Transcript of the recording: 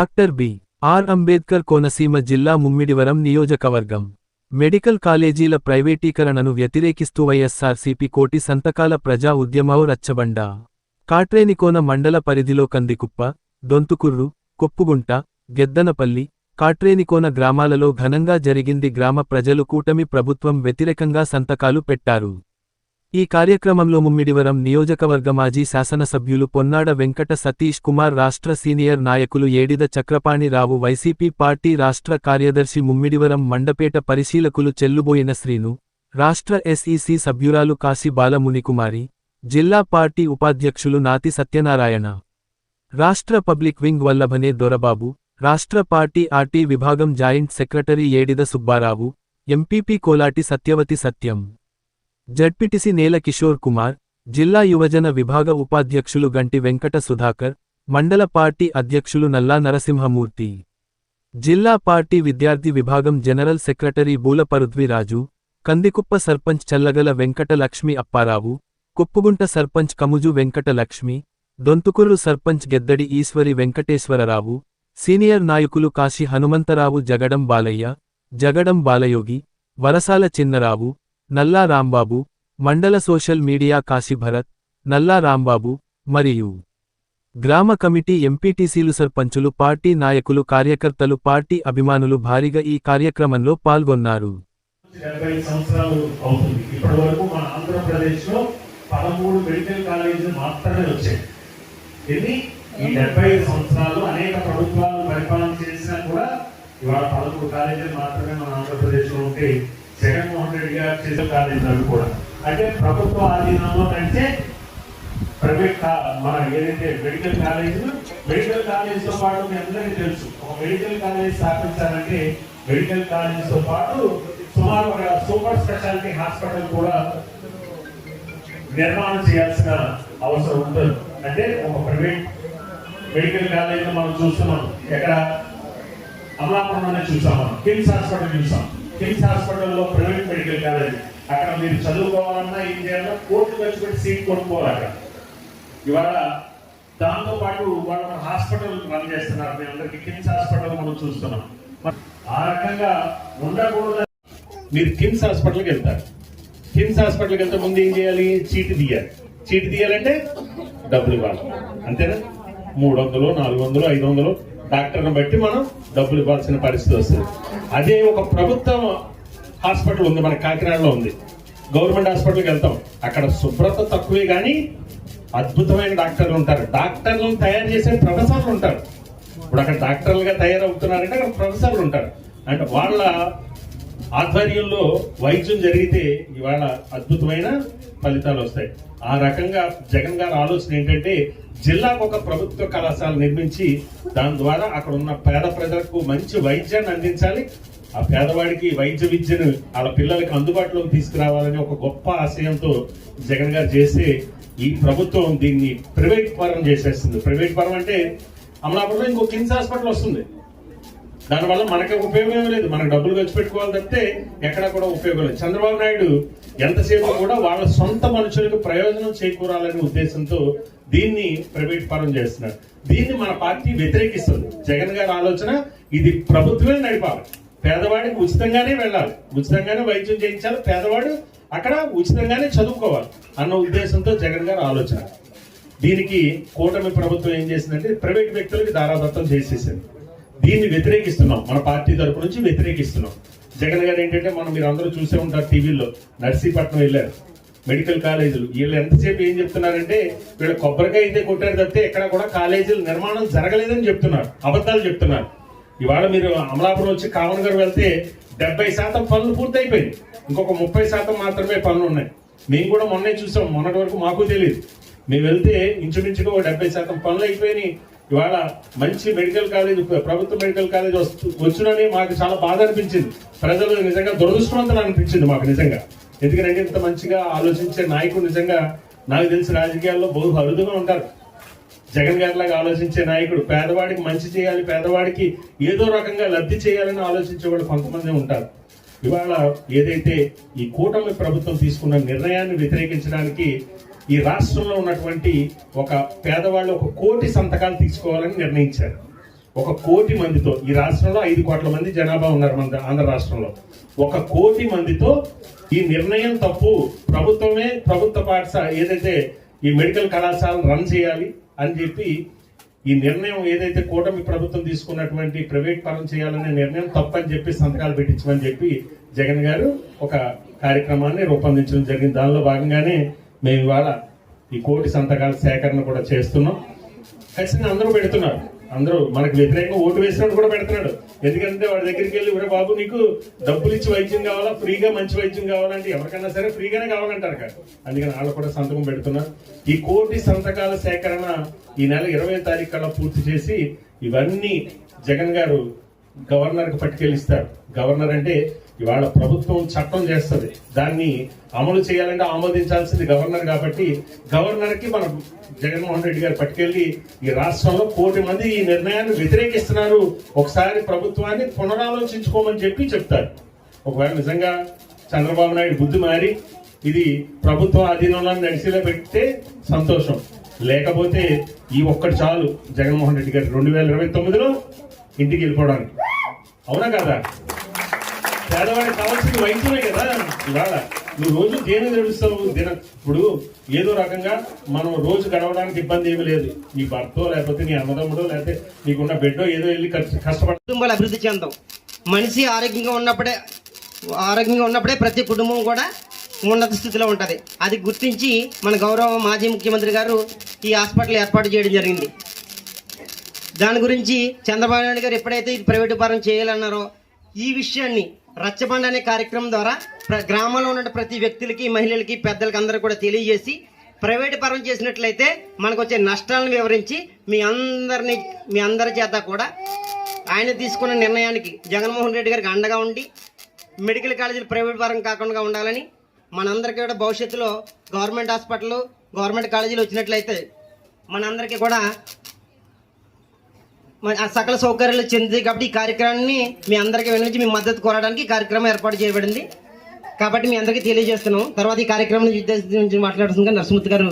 Doctor B. R. Ambedkar Konaseema జిల్లా ముమ్మిడివరం నియోజకవర్గం. Medical కాలేజీల ప్రైవేటీకరణను వ్యతిరేకిస్తూ వైఎస్సార్సీపీ కోటి సంతకాల ప్రజా ఉద్యమవు రచ్చబండ కాట్రేనికోన మండల పరిధిలో కందికుప్ప దొంతుకుర్రు కొప్పుగుంట గెద్దనపల్లి కాట్రేనికోన గ్రామాలలో ఘనంగా జరిగింది గ్రామ ప్రజలు కూటమి ప్రభుత్వం వ్యతిరేకంగా సంతకాలు పెట్టారు. ఈ కార్యక్రమంలో ముమ్మిడివరం నియోజకవర్గ మాజీ శాసనసభ్యులు పొన్నాడ వెంకట సతీష్ కుమార్ రాష్ట్ర సీనియర్ నాయకులు ఏడిద చక్రపాణిరావు వైసీపీ పార్టీ రాష్ట్ర కార్యదర్శి ముమ్మిడివరం మండపేట పరిశీలకులు చెల్లుబోయిన శ్రీను రాష్ట్ర ఎస్ఈసి సభ్యురాలు కాశీ బాలమునికుమారి జిల్లా పార్టీ ఉపాధ్యక్షులు నాతి సత్యనారాయణ. రాష్ట్ర పబ్లిక్ వింగ్ వల్లభనే దొరబాబు రాష్ట్ర పార్టీ ఆర్టీ విభాగం joint secretary Edida Subbarao MPP Kolati Satyavathi Satyam. ZPTC Nela Kishore Kumar జిల్లా యువజన విభాగ ఉపాధ్యక్షులు గంటి వెంకట సుధాకర్ మండల పార్టీ అధ్యక్షులు నల్లా నరసింహమూర్తి. జిల్లా పార్టీ విద్యార్థి విభాగం general secretary Boolaparudviraju Kandikuppa sarpanch Challagala Venkata Lakshmi Apparao Kuppugunta sarpanch Kamuju Venkata Lakshmi sarpanch Geddadi Eswari Venkateswararao senior నాయకులు కాశీ హనుమంతరావు జగడం బాలయ్య జగడం బాలయోగి వరసాల చిన్నరావు నల్లా రాంబాబు మండల సోషల్ మీడియా కాశీభరత్ నల్లా రాంబాబు మరియు గ్రామ కమిటీ ఎంపీటీసీలు సర్పంచులు పార్టీ నాయకులు కార్యకర్తలు పార్టీ అభిమానులు భారీగా ఈ కార్యక్రమంలో పాల్గొన్నారు. ఈ డెబ్బై ఐదు సంవత్సరాలు అనేక ప్రభుత్వాలు పరిపాలన చేసినా కూడా ఇవాళ పదమూడు కాలేజీలు మాత్రమే మన ఆంధ్రప్రదేశ్లో ఉంటే జగన్మోహన్ రెడ్డి గారు చేసే కాలేజీలు కూడా. అంటే ప్రభుత్వ ఆధీనంలో నడిచే ప్రైవేట్ మన ఏదైతే మెడికల్ కాలేజీలు మెడికల్ కాలేజీతో పాటు మీ అందరికీ తెలుసు. ఒక మెడికల్ కాలేజ్ స్థాపించాలంటే మెడికల్ కాలేజీతో పాటు సుమారు ఒక సూపర్ స్పెషాలిటీ హాస్పిటల్ కూడా నిర్మాణం చేయాల్సిన అవసరం ఉంటుంది. అంటే ఒక ప్రైవేట్ మెడికల్ కాలేజ్ మనం చూస్తున్నాం. ఎక్కడ అమలాపురంలోనే చూసాం మనం. కిమ్స్ హాస్పిటల్ చూసాం. కిమ్స్ హాస్పిటల్లో ప్రైవేట్ మెడికల్ కాలేజ్. అక్కడ మీరు చదువుకోవాలన్నా ఏం చేయాలన్నా కోర్టు ఖర్చు పెట్టి సీట్ కొనుక్కోవాలి అక్కడ. ఇవాళ దాంతో పాటు వాళ్ళు మన హాస్పిటల్ రన్ చేస్తున్నారు. మీ అందరికి కిమ్స్ హాస్పిటల్ మనం చూస్తున్నాం. ఆ రకంగా ఉండకూడదు. మీరు కిమ్స్ హాస్పిటల్కి వెళ్తారు. కిమ్స్ హాస్పిటల్కి వెళ్తే ముందు ఏం చేయాలి? చీటి తీయాలి. చీటి తీయాలంటే డబ్బులు ఇవ్వాలి. అంతేనా? మూడు వందలు నాలుగు వందలు ఐదు వందలు. డాక్టర్ని బట్టి మనం డబ్బులు ఇవ్వాల్సిన పరిస్థితి వస్తుంది. అదే ఒక ప్రభుత్వం హాస్పిటల్ ఉంది మన కాకినాడలో ఉంది. గవర్నమెంట్ హాస్పిటల్కి వెళ్తాం. అక్కడ శుభ్రత తక్కువే కానీ అద్భుతమైన డాక్టర్లు ఉంటారు. డాక్టర్లను తయారు చేసే ప్రొఫెసర్లు ఉంటారు. ఇప్పుడు అక్కడ డాక్టర్లుగా తయారవుతున్నారంటే అక్కడ ప్రొఫెసర్లు ఉంటారు. అంటే వాళ్ళ ఆధ్వర్యంలో వైద్యం జరిగితే ఇవాళ అద్భుతమైన ఫలితాలు వస్తాయి. ఆ రకంగా జగన్ గారి ఆలోచన ఏంటంటే జిల్లాకు ఒక ప్రభుత్వ కళాశాల నిర్మించి దాని ద్వారా అక్కడ ఉన్న పేద ప్రజలకు మంచి వైద్యాన్ని అందించాలి. ఆ పేదవాడికి వైద్య విద్యను వాళ్ళ పిల్లలకి అందుబాటులోకి తీసుకురావాలని ఒక గొప్ప ఆశయంతో జగన్ గారు చేస్తే ఈ ప్రభుత్వం దీన్ని ప్రైవేట్ పరం చేసేస్తుంది. ప్రైవేట్ పరం అంటే అమలాపురంలో ఇంకో కిమ్స్ హాస్పిటల్ వస్తుంది. దానివల్ల మనకి ఉపయోగం లేదు. మనకు డబ్బులు ఖర్చు పెట్టుకోవాలి తప్పితే ఎక్కడ కూడా ఉపయోగం లేదు. చంద్రబాబు నాయుడు ఎంతసేపు కూడా వాళ్ళ సొంత మనుషులకు ప్రయోజనం చేకూరాలనే ఉద్దేశంతో దీన్ని ప్రైవేట్ పరం చేస్తున్నారు. దీన్ని మన పార్టీ వ్యతిరేకిస్తుంది. జగన్ గారి ఆలోచన ఇది ప్రభుత్వమే నడిపాలి. పేదవాడికి ఉచితంగానే వెళ్ళాలి. ఉచితంగానే వైద్యం చేయించాలి. పేదవాడు అక్కడ ఉచితంగానే చదువుకోవాలి అన్న ఉద్దేశంతో జగన్ గారి ఆలోచన. దీనికి కూటమి ప్రభుత్వం ఏం చేసిందంటే ప్రైవేట్ వ్యక్తులకి దారాదత్తం చేసేసింది. దీన్ని వ్యతిరేకిస్తున్నాం. మన పార్టీ తరపు నుంచి వ్యతిరేకిస్తున్నాం. జగన్ గారు ఏంటంటే మనం మీరు అందరూ చూసే ఉంటారు టీవీలో నర్సీపట్నం వెళ్ళారు మెడికల్ కాలేజీలు. వీళ్ళు ఎంతసేపు ఏం చెప్తున్నారంటే వీళ్ళు కొబ్బరికాయ అయితే కొట్టారు తప్పితే ఎక్కడ కూడా కాలేజీలు నిర్మాణం జరగలేదని చెప్తున్నారు. అబద్ధాలు చెప్తున్నారు. ఇవాళ మీరు అమలాపురం వచ్చి కావన్ గారు వెళ్తే డెబ్బై శాతం పనులు పూర్తయిపోయింది ఇంకొక ముప్పై శాతం మాత్రమే పనులు ఉన్నాయి. మేము కూడా మొన్నే చూసాం. మొన్నటి వరకు మాకు తెలియదు మేము వెళ్తే ఇంచుమించుగా ఒక డెబ్బై శాతం పనులు అయిపోయినాయి. ఇవాళ మంచి మెడికల్ కాలేజ్ ప్రభుత్వ మెడికల్ కాలేజ్ వస్తు వచ్చునని మాకు చాలా బాధ అనిపించింది. ప్రజలు నిజంగా దురదృష్టవంతులు అనిపించింది మాకు నిజంగా. ఎందుకంటే ఇంత మంచిగా ఆలోచించే నాయకుడు నిజంగా నాకు తెలిసి రాజకీయాల్లో బహు అరుదుగా ఉంటారు. జగన్ గారిలాగా ఆలోచించే నాయకుడు పేదవాడికి మంచి చేయాలి పేదవాడికి ఏదో రకంగా లబ్ధి చేయాలని ఆలోచించే వాళ్ళు కొంతమంది ఉంటారు. ఇవాళ ఏదైతే ఈ కూటమి ప్రభుత్వం తీసుకున్న నిర్ణయాన్ని వ్యతిరేకించడానికి ఈ రాష్ట్రంలో ఉన్నటువంటి ఒక పేదవాళ్ళు ఒక కోటి సంతకాలు తీసుకోవాలని నిర్ణయించారు. ఒక కోటి మందితో ఈ రాష్ట్రంలో ఐదు కోట్ల మంది జనాభా ఉన్నారు మన ఆంధ్ర రాష్ట్రంలో. ఒక కోటి మందితో ఈ నిర్ణయం తప్పు. ప్రభుత్వమే ప్రభుత్వ పాఠశాల ఏదైతే ఈ మెడికల్ కళాశాలను రన్ చేయాలి అని చెప్పి ఈ నిర్ణయం ఏదైతే కూటమి ప్రభుత్వం తీసుకున్నటువంటి ప్రైవేట్ పరం చేయాలనే నిర్ణయం తప్పని చెప్పి సంతకాలు పెట్టించమని చెప్పి జగన్ గారు ఒక కార్యక్రమాన్ని రూపొందించడం జరిగింది. దానిలో భాగంగానే మేము ఇవాళ ఈ కోటి సంతకాల సేకరణ కూడా చేస్తున్నాం. ఖచ్చితంగా అందరూ పెడుతున్నారు. అందరూ మనకు వ్యతిరేకంగా ఓటు వేసినట్టు కూడా పెడుతున్నాడు. ఎందుకంటే వాడి దగ్గరికి వెళ్ళి ఒరే బాబు నీకు డబ్బులు ఇచ్చి వైద్యం కావాలా? ఫ్రీగా మంచి వైద్యం కావాలంటే ఎవరికైనా సరే ఫ్రీగానే కావాలంటారు కదా. అందుకని వాళ్ళు కూడా సంతకం పెడుతున్నారు. ఈ కోటి సంతకాల సేకరణ ఈ నెల ఇరవై తారీఖు కల్లా పూర్తి చేసి ఇవన్నీ జగన్ గారు గవర్నర్కి పట్టుకెళ్ళిస్తారు. గవర్నర్ అంటే ఇవాళ ప్రభుత్వం చట్టం చేస్తుంది. దాన్ని అమలు చేయాలంటే ఆమోదించాల్సింది గవర్నర్ కాబట్టి గవర్నర్కి మన జగన్మోహన్ రెడ్డి గారు పట్టుకెళ్ళి ఈ రాష్ట్రంలో కోటి మంది ఈ నిర్ణయాన్ని వ్యతిరేకిస్తున్నారు. ఒకసారి ప్రభుత్వాన్ని పునరాలోచించుకోమని చెప్పి చెప్తారు. ఒకవేళ నిజంగా చంద్రబాబు నాయుడు బుద్ధి మారి ఇది ప్రభుత్వ అధీనంలో నడిచేలా పెడితే సంతోషం. లేకపోతే ఈ ఒక్కటి చాలు జగన్మోహన్ రెడ్డి గారు రెండు వేల ఇరవై తొమ్మిదిలో ఇంటికి వెళ్ళిపోవడానికి. అవునా కదా? పేదవాడికి కావాల్సింది వైద్యమే కదా. ఇవాళ నువ్వు రోజు దేని నడుస్తావు దిన ఇప్పుడు ఏదో రకంగా మనం రోజు గడవడానికి ఇబ్బంది ఏమీ లేదు. నీ భర్తో లేకపోతే నీ అన్నదమ్ముడో లేకపోతే నీకున్న బిడ్డో ఏదో వెళ్ళి కష్ట- కష్టపడ కుటుంబాలు అభివృద్ధి చెందాం. మనిషి ఆరోగ్యంగా ఉన్నప్పుడే ఆరోగ్యంగా ఉన్నప్పుడే ప్రతి కుటుంబం కూడా ఉన్నత స్థితిలో ఉంటుంది. అది గుర్తించి మన గౌరవ మాజీ ముఖ్యమంత్రి గారు ఈ హాస్పిటల్ ఏర్పాటు చేయడం జరిగింది. దాని గురించి చంద్రబాబు నాయుడు గారు ఎప్పుడైతే ఇది ప్రైవేటు పరం చేయాలన్నారో ఈ విషయాన్ని రచ్చబండ అనే కార్యక్రమం ద్వారా గ్రామంలో ఉన్న ప్రతి వ్యక్తులకి మహిళలకి పెద్దలకి అందరూ కూడా తెలియజేసి ప్రైవేట్ పరం చేసినట్లయితే మనకు వచ్చే నష్టాలను వివరించి మీ అందరిని మీ అందరి చేత కూడా ఆయన తీసుకున్న నిర్ణయానికి జగన్మోహన్ రెడ్డి గారికి అండగా ఉండి మెడికల్ కాలేజీలు ప్రైవేట్ పరం కాకుండా ఉండాలని మనందరికీ కూడా భవిష్యత్తులో గవర్నమెంట్ హాస్పిటల్ గవర్నమెంట్ కాలేజీలు వచ్చినట్లయితే మనందరికీ కూడా సకల సౌకర్యాలు చెంది కాబట్టి ఈ కార్యక్రమాన్ని మీ అందరికీ వినిపించి మీ మద్దతు కోరడానికి కార్యక్రమం ఏర్పాటు చేయబడింది. కాబట్టి మీ అందరికీ తెలియజేస్తున్నాం. తర్వాత ఈ కార్యక్రమం ఉద్దేశించి మాట్లాడుతుంది నరసింహ గారు